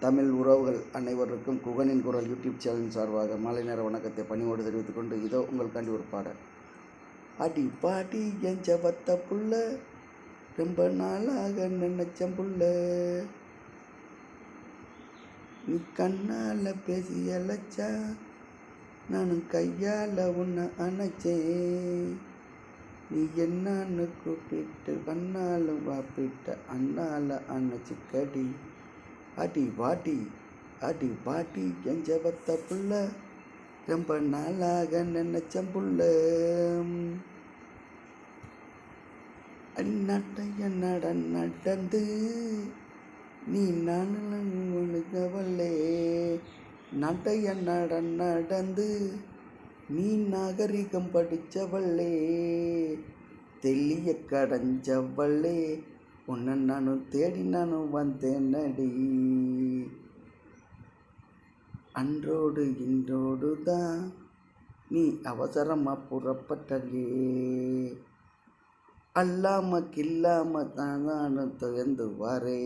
தமிழ் உறவுகள் அனைவருக்கும் குகனின் குரல் யூடியூப் சேனல் சார்பாக மாலை நேர வணக்கத்தை பணிவோடு தெரிவித்துக் கொண்டு இதோ உங்களுக்காண்டி ஒரு பாடல். அடி பாடி என் ஜபத்த புள்ள ரொம்ப நாளாக நினைச்ச புள்ள. நீ கண்ணால் பேசி அழைச்சா நானும் கையால் உன்னை அணைச்சேன். நீ என்னான்னு கூப்பிட்டு கண்ணால் வாப்பிட்ட அண்ணால அணைச்சு கடி. அடி வாட்டி அடி வாட்டி என் ஜபத்த புள்ள. ரொம்ப நாளாக நினைச்ச புள்ள. அடி நட்டைய நட நடந்து? நீ நானுவல்லே நட்டைய நட நடந்து? நீ நாகரிகம் படித்தவள்ளே தெளிய கடஞ்சவள்ளே உன்னை நானும் தேடி நானும் வந்தேன் நடி அன்றோடு இன்றோடு தான் நீ அவசரமாக புறப்பட்டலே அல்லாம கில்லாம தான் நானும் துயர்ந்து வரே.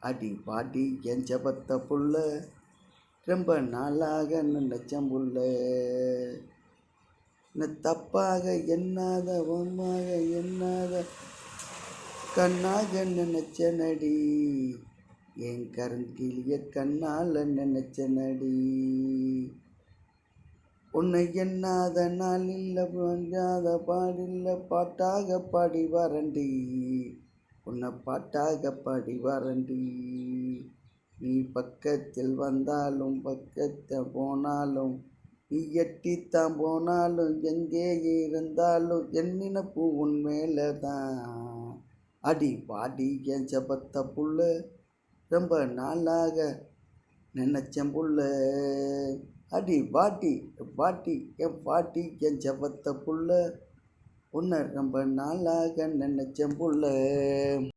அடி பாடி என் ஜபத்த புள்ள ரொம்ப நாளாக நினைச்ச புள்ள தப்பாக எண்ணாத ஒம்மாக எண்ணாத கண்ணாக நினைச்ச நடி என் கருங்கிலிய கண்ணால் நினைச்ச நடி உன்னை எண்ணாத நாள் இல்லை புரிஞ்சாத பாடில்ல பாட்டாக பாடி வரண்டி. உன்னை பாட்டாக பாடி வரண்டி. நீ பக்கத்தில் வந்தாலும் பக்கத்தில் போனாலும் நீ எட்டித்தான் போனாலும் எங்கே இருந்தாலும் என் நினப்பு உன் மேலே தான் அடி பாடி என் செபத்த புள்ள. ரொம்ப நாளாக நினைச்சேன் புள்ள. அடி பாட்டி பாட்டி என் பாட்டி என் செபத்த புள்ள. உன்னை ரொம்ப நாளாக நினைச்சேன் புள்ள.